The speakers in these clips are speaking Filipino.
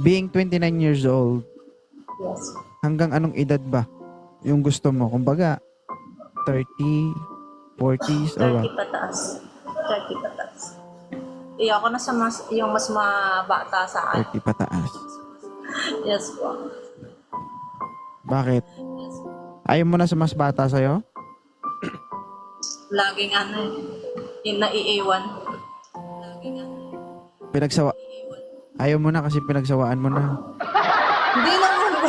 being 29 years old, Yes. hanggang anong edad ba yung gusto mo? Kumbaga, 30, 40s, or what? 30 pataas. 30 pataas. Iya ako na sa mas, yung mas mabata sa akin. 30 pataas. Yes po. Bakit? Ayaw mo na sa mas bata sa'yo? Laging ano eh. Yung naiiwan. Laging ano. Pinagsawa... Ayaw mo na kasi pinagsawaan mo na. Hindi naman po.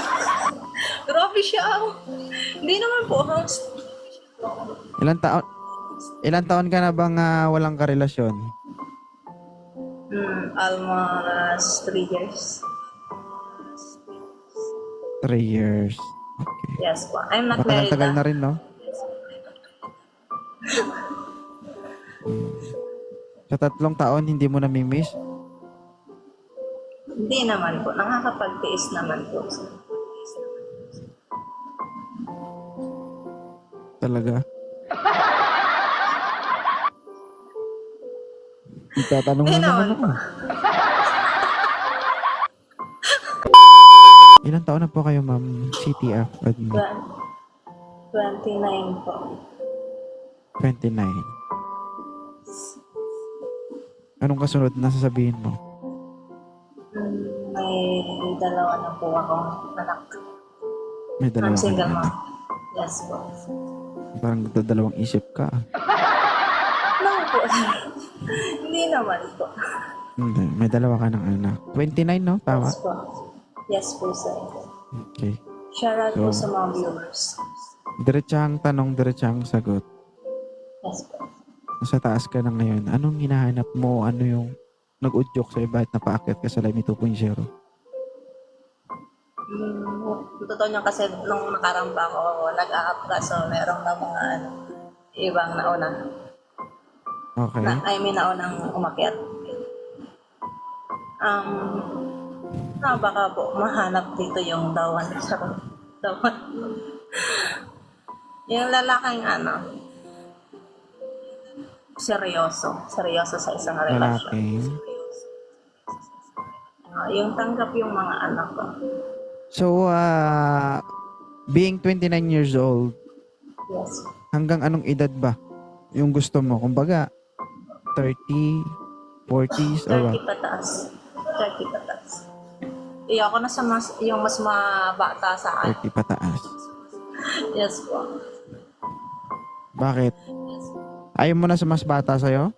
Grabe siya. Hindi naman po. Ilan taon... Ilan taon ka na bang ah, walang karelasyon? Hmm, almost 3 years. 3 years. Okay. Yes po. I'm not married Matagal-tagal na. na rin, no? Sa tatlong taon, hindi mo namimiss? Hindi naman po. Nakakapagtiis naman po. Talaga? Itatanong na naman ako. Ilan taon na po kayo, ma'am? CTF admin? Twen- 29 po. 29. Anong kasunod na sasabihin mo? Dalawa na po akong anak. May dalawa I'm ka single mom. Yes po. Parang dalawang isip ka. No po. Hindi naman po. Hindi, may dalawa ka ng anak. 29, no? Tama? Yes po. Yes po, sir. Okay. Shout out po So- sa mga viewers. Diretsahang tanong, diretsahang sagot. Yes po. Nasa taas ka na ngayon, anong hinahanap mo? Ano yung nag-udyok sa'yo? Bakit napaakyat ka sa Limey 2.0? Hmm, totoo niya kasi nung nakaramba ako, nag-a-up ka, so meron na mga ano, ibang nauna. Okay. Na, I mean, naunang umakyat. Um, ah, baka po, mahanap dito yung dawan. Charot. Dawan. yung lalaking ano, seryoso. Seryoso sa isang relasyon. Lalaki. Ah, yung tanggap yung mga anak ko. So, uh, being 29 years old, Yes. hanggang anong edad ba yung gusto mo? Kumbaga, 30, 40s, or what? 30 pataas. 30 pataas. Iya ako na sa mas, yung mas mabata sa akin. 30 pataas. Yes po. Bakit? Ayaw mo na sa mas bata sa'yo?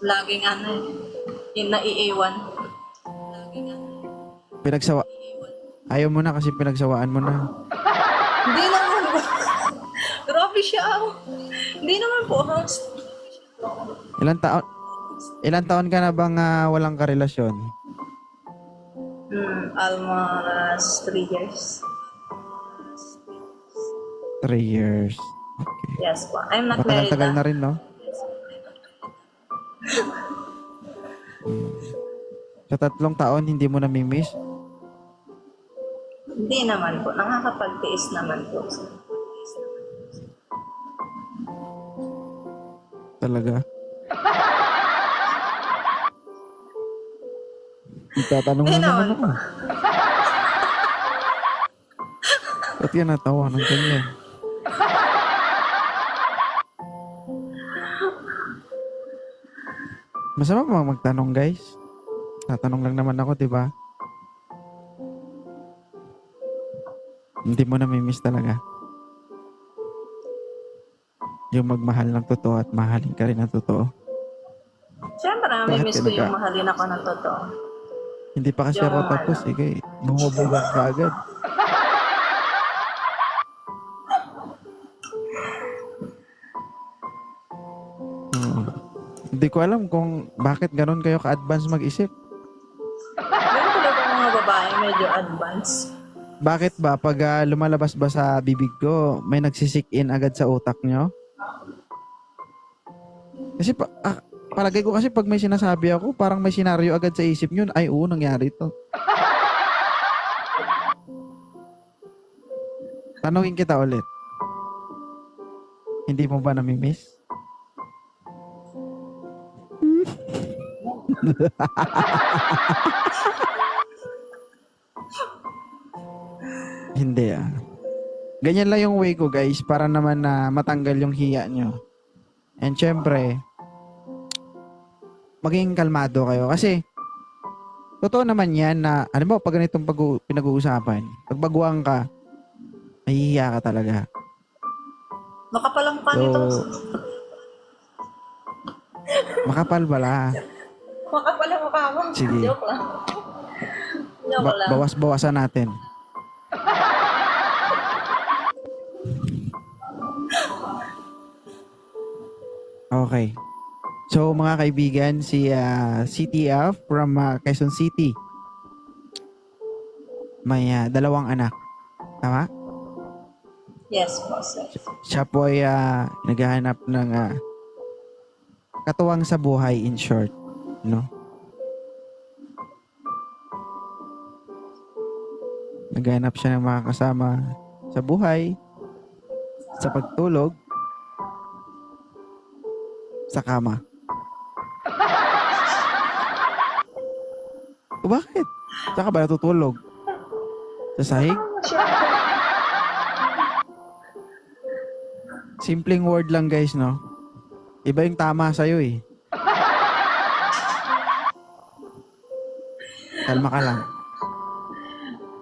Laging ano eh. Yung naiiwan. Pinagsawa... Ayaw mo na kasi pinagsawaan mo na. Hindi naman po. Grabe siya. Hindi naman po. host. Ilan taon... Ilan taon ka na bang ah, walang karelasyon? Hmm, almost 3 years. 3 years. Okay. Yes po. I'm not married Matagal-tagal na. na rin, no? Sa tatlong taon, hindi mo namimiss? Hindi naman po. Nakakapagtiis naman po. Talaga? Itatanong na Hindi naman naman ako. Ba't yan natawa ng ganyan? Masama ba magtanong, guys? Tatanong lang naman ako, di ba? Hindi mo namimiss talaga. Yung magmahal ng totoo at mahalin ka rin ng totoo. Siyempre, may Bakit miss ka ko yung mahalin ako ng totoo. Hindi pa kasi ako tapos, sige. Bumubugang ka agad. Hmm. Hindi ko alam kung bakit ganun kayo ka-advance mag-isip. Ganun talaga mga babae, medyo advanced. Bakit ba pag ah, lumalabas ba sa bibig ko, may nagsisik in agad sa utak nyo? Kasi pa, ah, palagay ko kasi pag may sinasabi ako, parang may senaryo agad sa isip nyo, ay oo, nangyari to. Tanungin kita ulit. Hindi mo ba namimiss? Hindi ah. Ganyan lang yung way ko guys para naman na matanggal yung hiya nyo. And syempre, maging kalmado kayo. Kasi, totoo naman yan na, ano ba, pag ganitong pag- pinag-uusapan, pag baguhan ka, mahihiya ka talaga. Makapalang pa nito. So, makapal bala. Makapalang mukha mo. Sige. Joke lang. Joke Ba- lang. bawas-bawasan natin. Okay. So mga kaibigan, si ah, CTF from ah, Quezon City. May ah, dalawang anak. Tama? Yes, boss. Yes. Siya po ay ah, naghahanap ng ah, katuwang sa buhay in short. No? Naghahanap siya ng mga kasama sa buhay, sa pagtulog, sa kama. O bakit? Saan ka ba natutulog? Sa sahig? Simpleng word lang guys, no? Iba yung tama sa'yo eh. Kalma ka lang.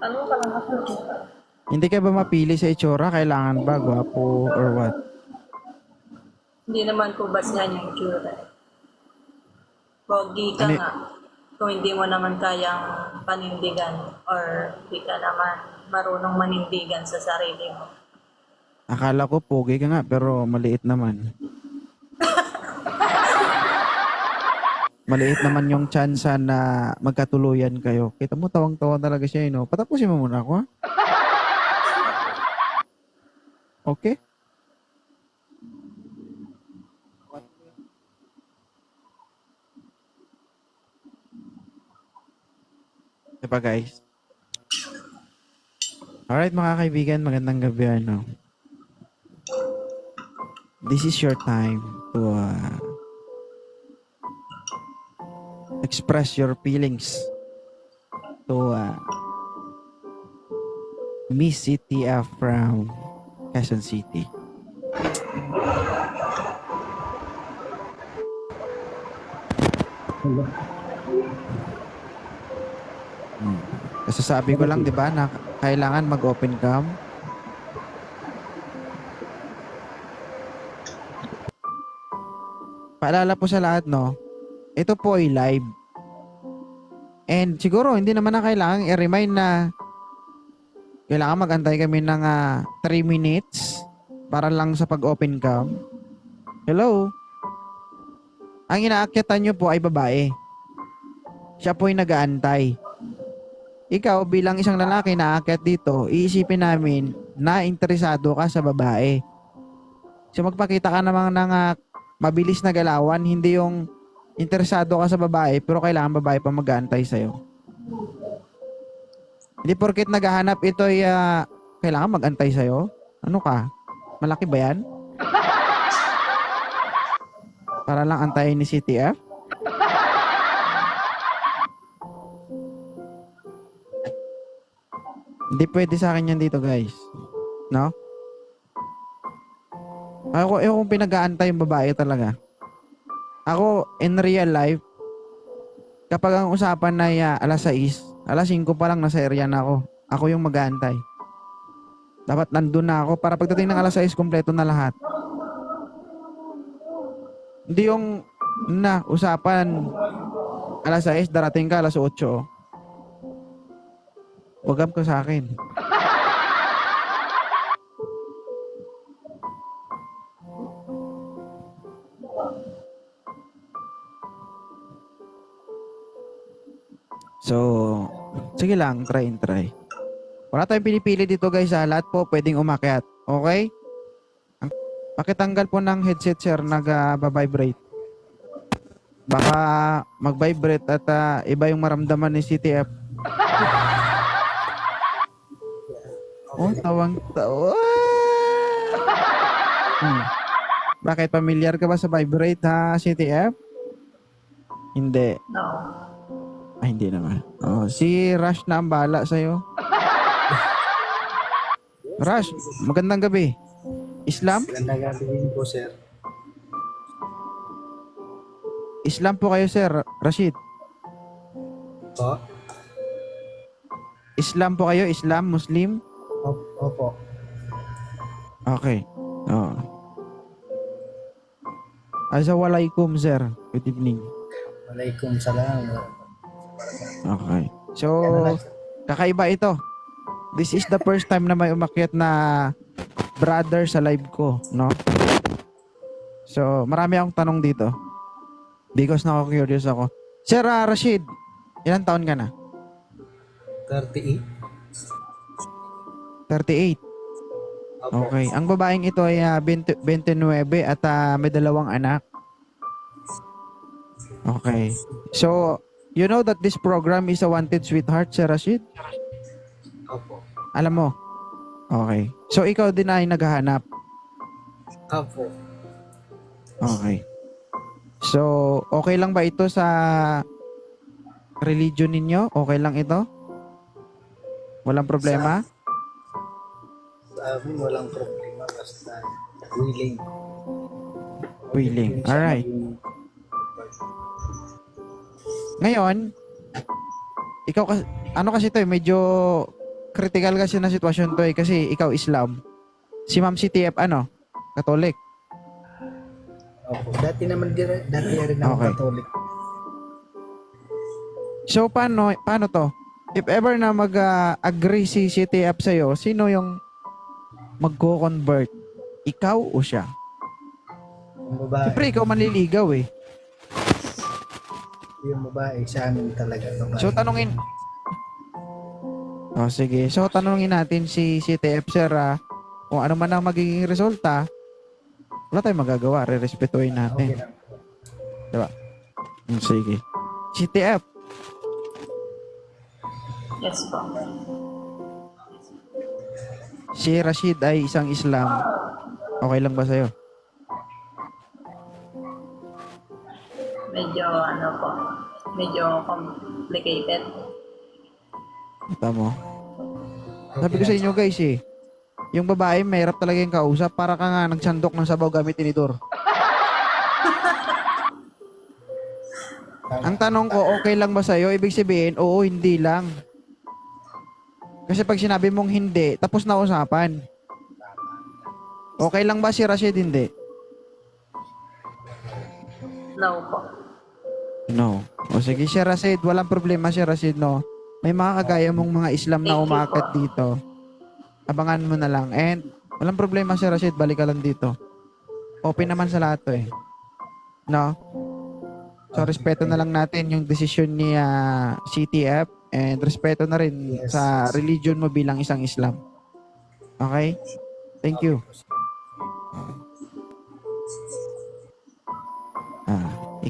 Ano ka lang ako? Hindi ka ba mapili sa itsura? Kailangan ba? Gwapo or what? Hindi naman ko bas nga yung tsura. Pogi ka Ano- nga. Kung hindi mo naman kayang panindigan or hindi ka naman marunong manindigan sa sarili mo. Akala ko pogi ka nga pero maliit naman. Maliit naman yung chance na magkatuluyan kayo. Kita mo tawang-tawa talaga siya, eh, no? Patapusin mo muna ako, ha? Okay? Diba guys? Alright mga kaibigan, magandang gabi ano. This is your time to uh, express your feelings to uh, Miss CTF from Quezon City. Hmm. Kasasabi ko lang, di ba, na kailangan mag-open cam. Paalala po sa lahat, no? Ito po ay live. And siguro, hindi naman na kailangan i-remind na kailangan mag-antay kami ng 3 minutes para lang sa pag-open cam. Hello? Ang inaakyatan nyo po ay babae. Siya po ay nag-aantay. Ikaw bilang isang lalaki na aakyat dito, iisipin namin na interesado ka sa babae. So magpakita ka namang ng ah, mabilis na galawan, hindi yung interesado ka sa babae pero kailangan babae pa mag-aantay sa'yo. Hindi porket naghahanap ito ay ah, kailangan mag-antay sa'yo. Ano ka? Malaki ba yan? Para lang antayin ni CTF? Hindi pwede sa akin yan dito, guys. No? Ako, eh, kung pinag-aantay yung babae talaga. Ako, in real life, kapag ang usapan na ya, alas 6, alas 5 pa lang nasa area na ako. Ako yung mag-aantay. Dapat nandun na ako para pagdating ng alas 6, kompleto na lahat. Hindi yung na usapan alas 6, darating ka alas 8. oh. Wagam ko sa akin. Sige lang, try and try. Wala tayong pinipili dito guys ha. Lahat po pwedeng umakyat. Okay? Ang, pakitanggal po ng headset sir, nag-vibrate. Baka mag-vibrate at ah, iba yung maramdaman ni CTF. Oh, tawang tawa. Hmm. Bakit familiar ka ba sa vibrate ha, CTF? Hindi. No. Ay, hindi naman. Oh, si Rush na ang bahala sa'yo. Rush, magandang gabi. Islam? Magandang gabi din po, sir. Islam po kayo, sir. Rashid. Po? Islam po kayo? Islam? Muslim? Op- Opo. Okay. Oh. Assalamualaikum, sir. Good evening. Walaikum salam. Okay. So, kakaiba ito. This is the first time na may umakyat na brother sa live ko, no? So, marami akong tanong dito. Because nako-curious ako. Sir ah, Rashid, ilang taon ka na? 38. 38. Opo. Okay. Ang babaeng ito ay ah, 20 29 at ah, may dalawang anak. Okay. So, you know that this program is a wanted sweetheart, Sir Rashid? Opo. Alam mo? Okay. So, ikaw din ay naghahanap. Opo. Okay. So, okay lang ba ito sa religion ninyo? Okay lang ito? Walang problema? Sa amin, walang problema. Basta willing. Willing. Alright. Ngayon, ikaw kasi, ano kasi to eh, medyo critical kasi na sitwasyon to eh, kasi ikaw Islam. Si Ma'am CTF ano? Catholic. Opo. Dati naman, di, dati rin ako Okay. Catholic. So, paano, paano to? If ever na mag-agree si CTF sa'yo, sino yung magko-convert? Ikaw o siya? Babae, Siyempre, ikaw manliligaw eh. Yung babae sa amin talaga. Babae. So, tanungin. O, sige. So, tanungin natin si CTF, sir, ah, kung ano man ang magiging resulta, wala tayong magagawa. Re-respetuhin Okay natin. lang. Mm, Sige. CTF, Yes po. si Rashid ay isang Islam. Okay lang ba sa'yo? Ano po. Medyo complicated. Kita mo. Okay Sabi ko sa inyo guys eh, yung babae mahirap talaga yung kausap para ka nga nagsandok ng sabaw gamit tinidor. Ang tanong ko, okay lang ba sa'yo? Ibig sabihin, oo, hindi lang. Kasi pag sinabi mong hindi, tapos na usapan. Okay lang ba si Rashid? Hindi. No po. No. O sige, si Rashid, walang problema si Rashid, no? May mga kagaya mong mga Islam na po. dito. Abangan mo na lang. And, walang problema si Rashid, balik ka lang dito. Open naman sa lahat to eh. No? So, respeto na lang natin yung decision ni ah, CTF and respeto na rin Yes. sa religion mo bilang isang Islam. Okay? Thank you.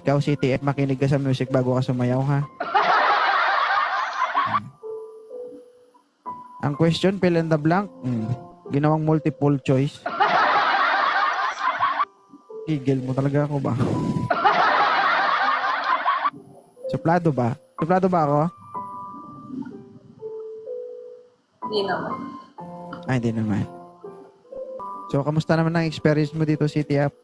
Ikaw CTF makinig ka sa music bago ka sumayaw ha. Ang question fill in the blank. Hmm. Ginawang multiple choice. Gigil mo talaga ako ba? Suplado ba? Suplado ba ako? Hindi naman. Ay, hindi naman. So, kamusta naman ang experience mo dito, CTF? Okay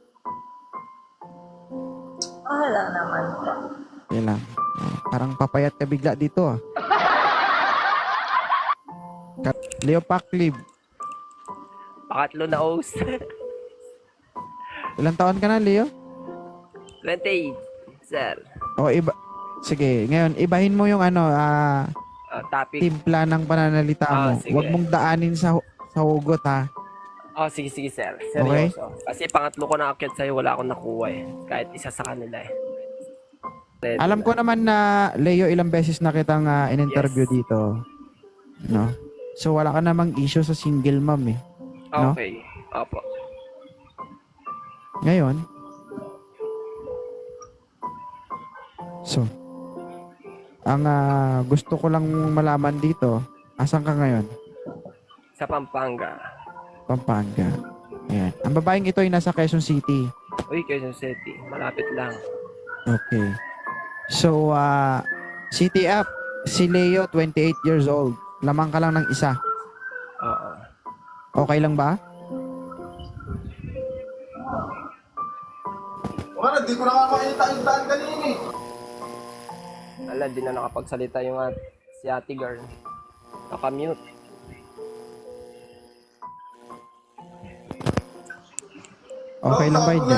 Okay lang. Ah, Parang papayat ka bigla dito ah. Kat- Leo Paclib, Pakatlo na host. ilang taon ka na, Leo? 28, sir. O iba Sige, ngayon ibahin mo yung ano, ah, Uh, topic. timpla ng pananalita Ah, mo. sige. Huwag mong daanin sa hu- sa hugot ha. Oh, sige, sige, sir. Seryoso. Kasi pangatlo ko na akyat sa'yo, wala akong nakuha eh. Kahit isa sa kanila eh. Alam ko naman na Leo ilang beses na kitang ah, in-interview Yes. dito. No? So wala ka namang issue sa single mom eh. no? Okay. Opo. Ngayon, so, ang ah, gusto ko lang malaman dito, asan ka ngayon? Sa Pampanga. Pampanga. Ayan. Ang babaeng ito ay nasa Quezon City. Uy, Quezon City. Malapit lang. Okay. So, ah, City App, si Leo, 28 years old. Lamang ka lang ng isa. Oo. Okay lang ba? Wala, di ko na nga makita yung daan kanina eh. Ala, di na nakapagsalita yung at, si ate girl. Nakamute. Okay lang ba hindi?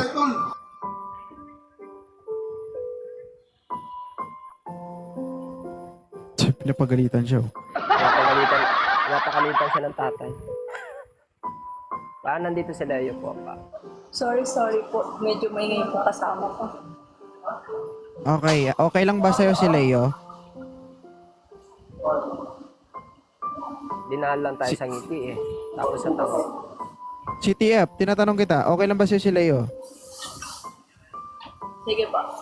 Pinapagalitan siya. oh. Napakalitan, napakalitan siya ng tatay. Pa, nandito si Leo po, pa. Sorry, sorry po. Medyo maingay po kasama ko. Okay, okay lang ba sa'yo si Leo? Dinaan lang tayo sa ngiti eh. Tapos sa tango. City App, tinatanong kita, okay lang ba sa'yo si Leo? Sige pa.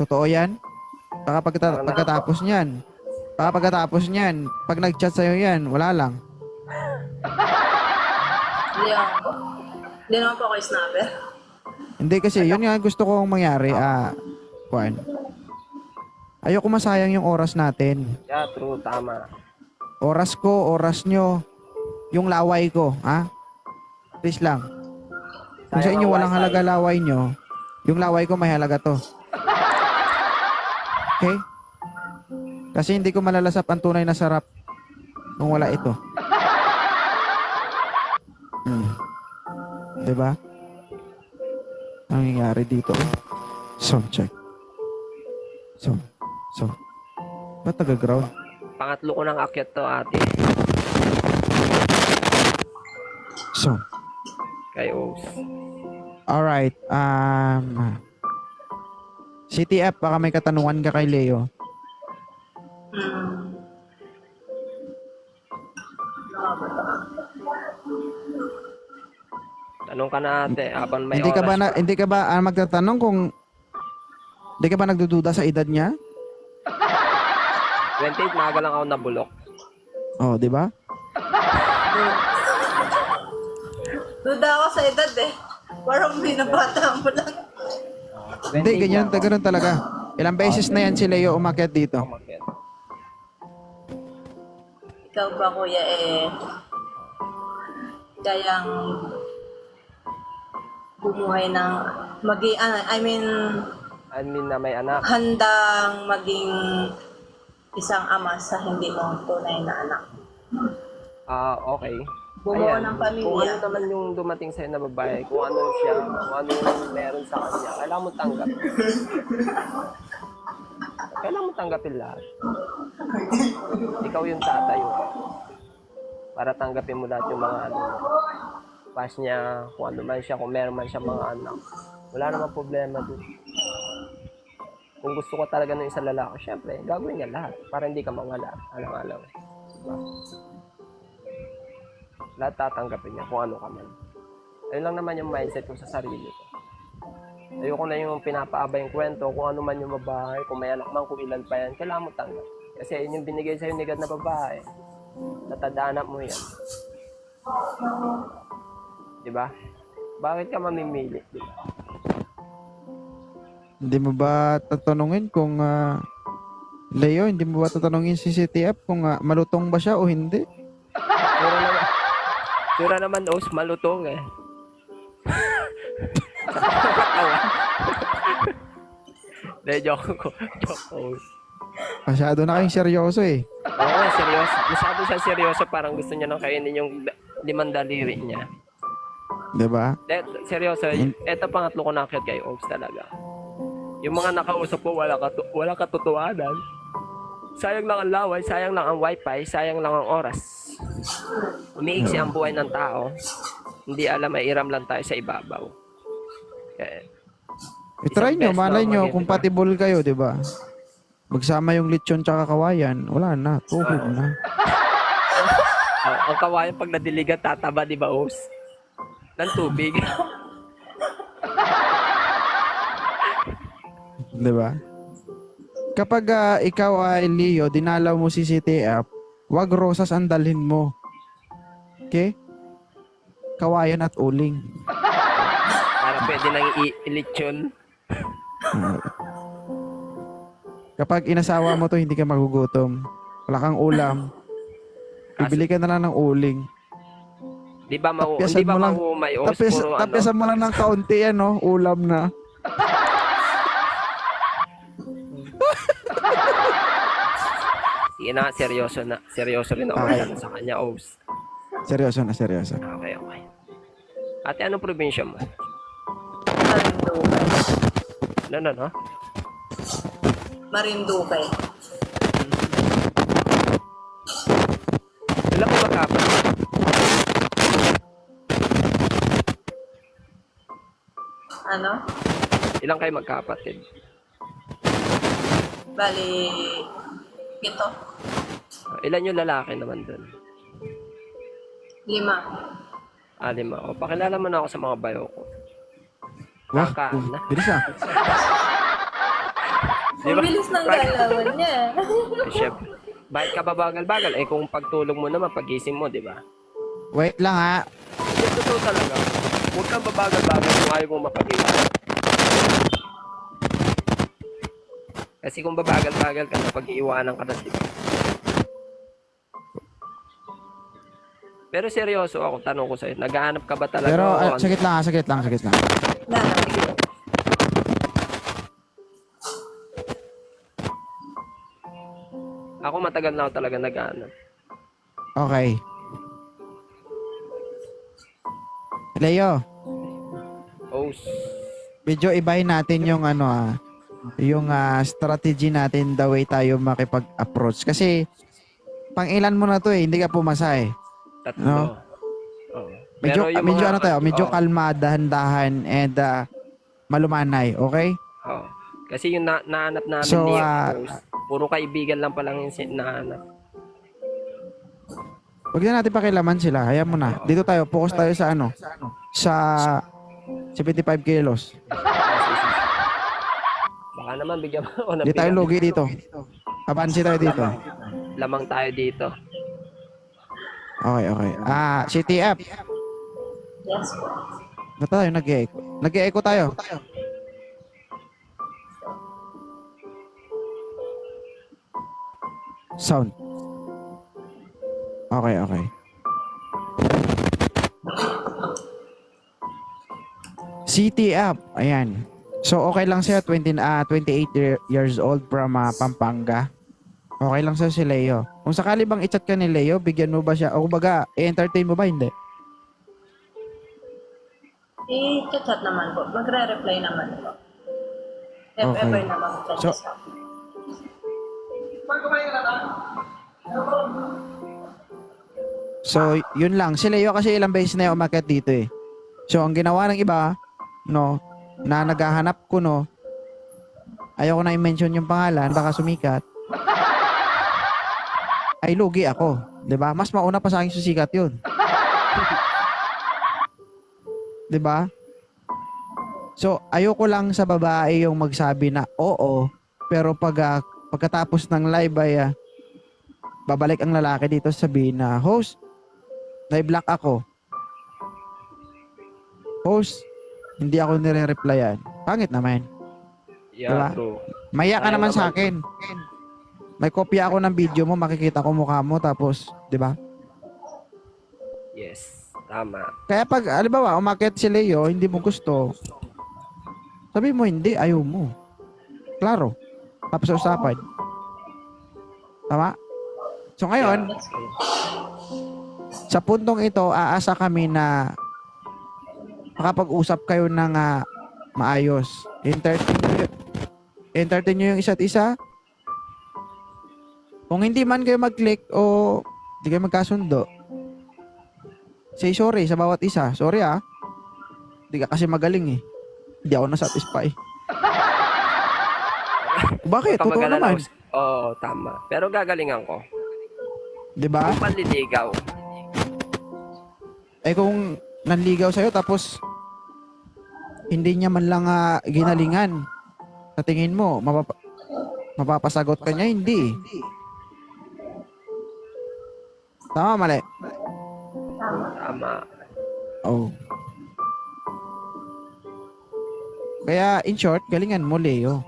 Totoo yan? Baka pagkata- pagkatapos niyan, baka pagkatapos niyan, pag nag-chat sa'yo yan, wala lang. Hindi po. Hindi naman po ako snapper. Hindi kasi, yun nga gusto kong mangyari, ah, Juan. Ayoko masayang yung oras natin. Yeah, true, tama. Oras ko, oras nyo, yung laway ko, ha? Please lang. Kung sa Sayang inyo ang walang wifi. halaga laway nyo, yung laway ko may halaga to. Okay? Kasi hindi ko malalasap ang tunay na sarap kung wala ito. Hmm. 'Di ba? Ang nangyayari dito. eh. Sound check. Sound. Sound. Ba't nag-ground? Pangatlo ko ng akyat to, ate. Sound. Kay O's. Alright. Um, City App, baka may katanungan ka kay Leo. Hmm. Tanong ka na ate, habang may hindi ka oras ba na, hindi ka ba ah, magtatanong kung hindi ka ba nagdududa sa edad niya? 28, maaga lang ako nabulok. Oh, di ba? Duda ako sa edad eh. Parang binabata mo lang. Hindi, ganyan, ganun talaga. Ilang beses na yan si Leo umakyat dito. Umakyat. Ikaw ba kuya eh kayang bumuhay ng magi ano, I mean I mean na may anak. handang maging isang ama sa hindi mo tunay na anak. Ah, okay. Bumuo Ayan, ng Kung pamilya. ano naman yung dumating sa'yo na babae, kung ano siya, kung ano yung meron sa kanya, kailangan mo tanggap. kailangan mo tanggapin lahat. Ikaw yung tatayo. Para tanggapin mo lahat yung mga ano, pas niya, kung ano man siya, kung meron man siya mga anak. Wala namang problema dun. Kung gusto ko talaga ng isang lalaki, syempre, gagawin niya lahat para hindi ka mawala. Alang-alang. Diba? Lahat tatanggapin niya kung ano ka man. Ayun lang naman yung mindset ko sa sarili ko. Ayoko na yung pinapaaba yung kwento, kung ano man yung babae, kung may anak man, kung ilan pa yan, kailangan mo tanggap. Kasi yun yung binigay sa'yo nigad na babae. Natadana mo yan. Di ba? Bakit ka mamimili? Di ba? Hindi mo ba tatanungin kung ah, Leo, hindi mo ba tatanungin si App kung ah, malutong ba siya o hindi? Sura naman, Os, malutong eh. De, joke ko. Joke, Os. Masyado na kayong seryoso eh. Oo seryoso. Masyado siya seryoso. Parang gusto niya nang kainin yung limang daliri niya. Di ba? De, seryoso. Ito pangatlo ko nakit kay Oaks talaga. Yung mga nakausap ko, wala, katu wala katotohanan. Sayang lang ang laway, sayang lang ang wifi, sayang lang ang oras. Umiiksi ang buhay ng tao. Hindi alam, ay iram lang tayo sa ibabaw. Kaya, I-try Isang nyo, malay nyo, compatible kayo, di ba? Magsama yung lechon tsaka kawayan, wala na, tuhog na. ang, ang kawayan pag nadiligan, tataba, di ba, Os? Ng tubig. Di ba? Kapag ah, ikaw ay Leo, dinalaw mo si App, wag rosas ang dalhin mo. Okay? Kawayan at uling. Para pwede nang i- ilitsyon. Kapag inasawa mo to, hindi ka magugutom. Wala kang ulam. Bibili ka na lang ng uling. Di ba mau Tapyasan di ba lang. mahumay o Tapos, puro ano? tapyasan mo lang ng kaunti yan, no? Ulam na. Sige na, seryoso na. Seryoso rin ako Okay. sa kanya, Ops. Seryoso na, seryoso. Okay, okay. Ate, anong probinsya mo? Marinduque. No, no, no? Marinduque. Ilan ko magkapat? Ano? Ilan kayo magkapatid? Bali, ito. Ilan yung lalaki naman doon? Lima. Ah, lima. O, pakilala mo na ako sa mga bayo ko. Wah, Kakaan na. bilis ah. Ang bilis ng galawan niya. Eh, syempre. Bakit ka babagal-bagal? Eh, kung pagtulog mo naman, pagising mo, di ba? Wait lang ha. Yung totoo talaga. Huwag kang babagal-bagal kung ayaw mo mapag-iwan. Kasi kung babagal-bagal ka, napag-iwanan ka na, di ba? Pero seryoso ako, tanong ko sa'yo, naghahanap ka ba talaga? Pero, ano? sagit lang ha, sagit lang, sagit lang. Lala. Ako matagal na ako talaga naghahanap. Okay. Leo, Oh, medyo ibahin natin yung ano ah, yung ah, strategy natin the way tayo makipag-approach. Kasi, pang ilan mo na to eh, hindi ka pumasa eh. tatlo. No? Oo. Medyo, Pero medyo mga- ano tayo, medyo Oo. kalma, dahan-dahan, and ah, malumanay, okay? Oo. Kasi yung na nahanap namin So, ni ah, Rose, puro kaibigan lang palang yung nahanap. Huwag na natin pakilaman sila, hayaan mo na. Dito tayo, focus tayo sa ano, sa 75 kilos. Baka naman bigyan mo ako ng Hindi tayo lugi dito. Abansi tayo dito. Lamang tayo dito. Okay, okay. Ah, CTF. Yes po. Ano tayo? Nag-e-echo. Nag-e-echo tayo. Sound. Okay, okay. CTF. Ayan. So, okay lang siya. 20, ah 28 year- years old from ah, Pampanga. Okay lang siya si Leo. Kung sakali bang i-chat ka ni Leo, bigyan mo ba siya? O baga, i-entertain mo ba? Hindi. I-chat naman po. Magre-reply naman po. If Okay. ever na mag-chat So- akin. So, yun lang. Si Leo kasi ilang beses na yung umakyat dito eh. So, ang ginawa ng iba, no, na naghahanap ko, no, ayoko na i-mention yung pangalan, baka sumikat, ay lugi ako. 'Di ba? Mas mauna pa sa akin susikat yun. ba? So, ayoko lang sa babae yung magsabi na oo, pero pag ah, pagkatapos ng live ay ah, babalik ang lalaki dito sabihin na, host, na-block ako. Host, hindi ako nire-replyan. Pangit naman. Yeah, Diba? true. Maya ka Ayaw naman sa naman. akin. May kopya ako ng video mo, makikita ko mukha mo, tapos, di ba? Yes. Tama. Kaya pag, halimbawa, umakyat si Leo, hindi mo gusto, sabi mo hindi, ayaw mo. Klaro. Tapos usapan. Tama? So ngayon, sa puntong ito, aasa kami na makapag-usap kayo ng ah, maayos. Entertain nyo, entertain nyo yung isa't isa. Kung hindi man kayo mag-click o hindi kayo magkasundo, say sorry sa bawat isa. Sorry ah. Hindi ka kasi magaling eh. Hindi ako na-satisfy. Bakit? Totoo naman. Oo, tama. Pero gagalingan ko. Di ba? Kung panliligaw, Eh kung nanligaw sa'yo tapos hindi niya man lang ah, ginalingan. Sa tingin mo, mapapa- mapapasagot ka niya? Hindi. Tama, mali. tama. Oh. Kaya, in short, galingan mo, Leo.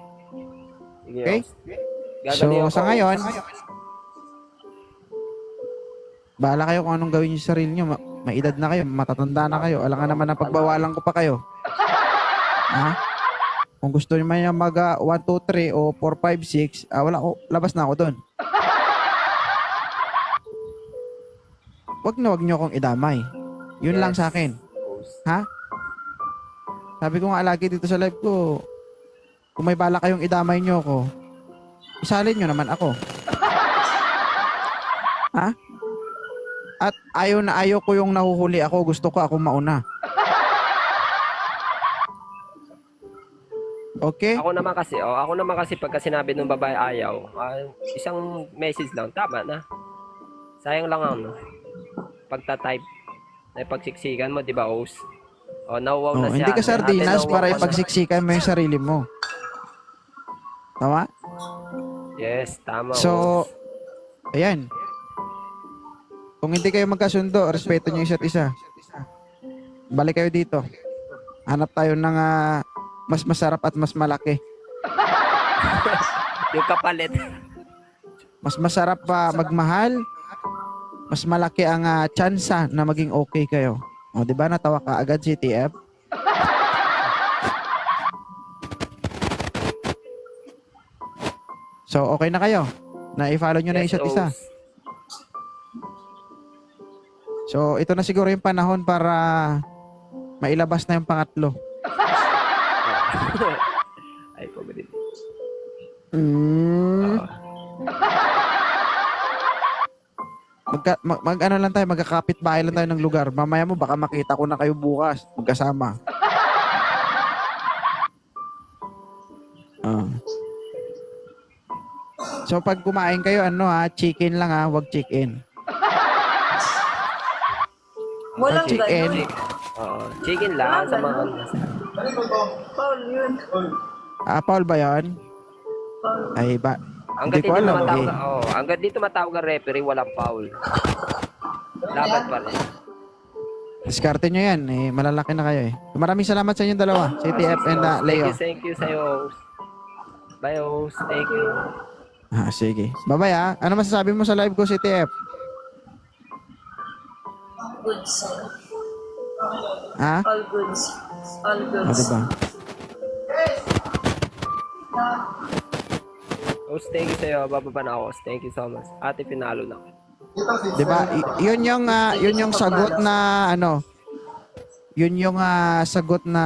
Okay? Ops. So, sa ngayon, bahala kayo kung anong gawin niyo sa sarili niyo. Ma- may edad na kayo, matatanda na kayo. Alam nga naman na pagbawalan ko pa kayo. Ha? Kung gusto niyo man mag ah, 1, 2, 3 o 4, 5, 6, ah, wala ko, labas na ako doon. Wag na wag niyo akong idamay. Yun lang sa akin. Ha? Sabi ko nga lagi dito sa live ko, kung may bala kayong idamay nyo ako, isalin nyo naman ako. ha? At ayaw na ayaw ko yung nahuhuli ako, gusto ko ako mauna. Okay? Ako naman kasi, oh, ako naman kasi pagka sinabi ng babae ayaw, ah, isang message lang, tama na. Sayang lang ano. Pagta-type, na pagsiksikan mo, di ba, Os? O, nauwaw Oh, na siya. hindi ka sardinas para ipagsiksikan mo yung sarili mo. Tama? Yes, tama. So, Os. ayan. Kung hindi kayo magkasundo, respeto nyo isa't isa. Balik kayo dito. Hanap tayo ng ah, mas masarap at mas malaki. yung kapalit. Mas masarap pa magmahal. Mas malaki ang ah, tsansa na maging okay kayo. O, di ba? Natawa ka agad si TF? So, okay na kayo. Na i-follow nyo na Yes, isa't isa. Os. So, ito na siguro yung panahon para mailabas na yung pangatlo. Ay, pabalik. Mm. Magka, mag, mag ano lang tayo, magkakapit bahay lang tayo ng lugar. Mamaya mo baka makita ko na kayo bukas magkasama. Ah. So pag kumain kayo ano ha, chicken lang ha, wag chicken. Walang Chicken. ganun. Oo, chicken lang sa mga Paul, yun. Ah, Paul ba 'yon? Paul. Ay ba? Hanggat Hindi ko dito alam, matawag, eh. oh, hanggat dito matawag ang referee, walang foul. Laban pa rin. Diskarte nyo yan. Eh, malalaki na kayo eh. Maraming salamat sa inyong dalawa. Si TF and uh, Thank Leo. you, thank you sa'yo. Os. Bye, Os. Thank you. Ah, sige. Bye-bye ah. Ano masasabi mo sa live ko si TF? Goods. Ha? All goods. All O, goods. diba? Os, thank you sa'yo. Bababa na ako. Thank you so much. Ate, pinalo na. Diba? Y- yun yung, ah, yun yung sagot na, ano, yun yung ah, sagot na